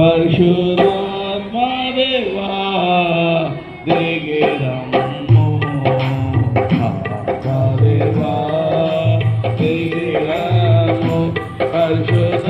परशुरात्मा देवा दे गेला देवा दे गेला परशुरा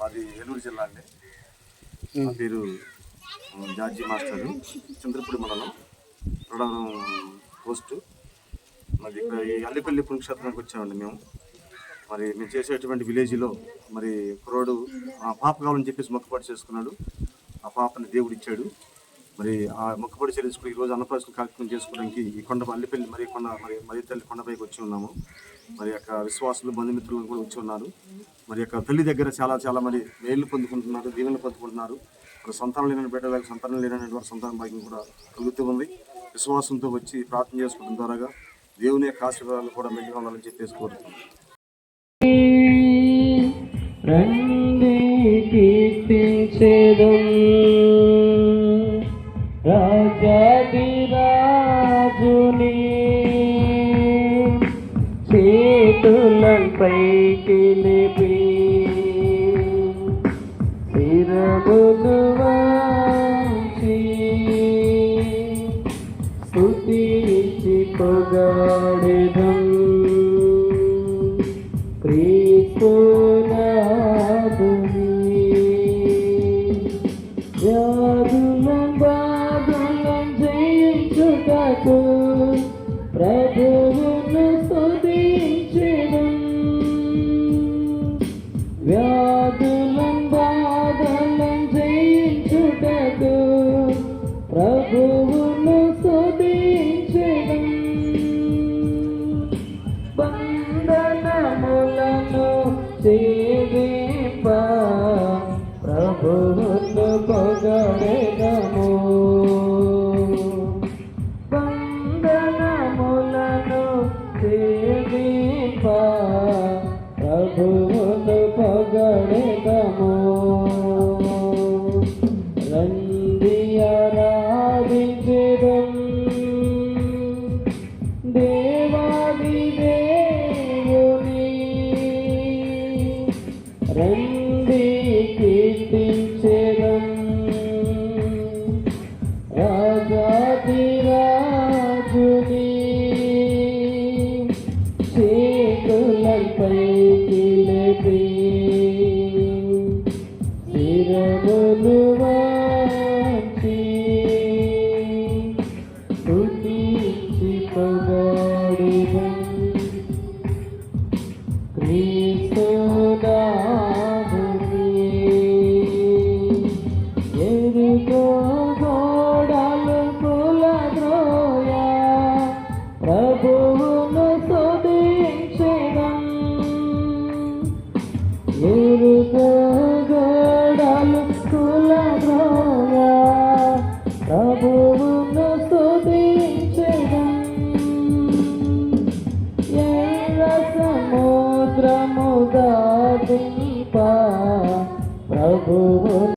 మాది ఏలూరు జిల్లా అండి. నా పేరు జార్జీ జార్జి మాస్టర్. చంద్రపూడి మండలం. ప్రొడవరం పోస్ట్. మరి ఇక్కడ ఈ అల్లిపల్లి పుణ్యక్షేత్రానికి వచ్చామండి మేము. మరి మేము చేసేటువంటి విలేజ్లో మరి కురోడు ఆ పాప కావాలని చెప్పేసి మొక్కపాటు చేసుకున్నాడు. ఆ పాపని దేవుడు ఇచ్చాడు. మరి ఆ మొక్కపాటు చెల్లించుకుని ఈరోజు అన్నప్రాసన కార్యక్రమం చేసుకోవడానికి ఈ కొండ అల్లిపల్లి మరి కొండ మరి మరి తల్లి కొండపైకి వచ్చి ఉన్నాము. మరి యొక్క విశ్వాసులు బంధుమిత్రులు కూడా వచ్చి ఉన్నారు. మరి యొక్క తల్లి దగ్గర చాలా చాలా మరి మేలు పొందుకుంటున్నారు దీవెనలు పొందుకుంటున్నారు. మరి సంతానం లేని బిడ్డలకు సంతానం లేనటువంటి వారి సంతానం భాగ్యం కూడా కలుగుతూ ఉంది. విశ్వాసంతో వచ్చి ప్రార్థన చేసుకోవడం ద్వారా దేవుని యొక్క ఆశీర్వాదాలు కూడా మెల్లిగా ఉండాలని చెప్పేసి కోరుతున్నాను రండి కీర్తించేదం. చేతులపైకి లేపి శిరములు వంచి స్తుతించి పొగాడెదం. క్రీస్తునాథుని వ్యాధులం the ரெண்டி கீட்டி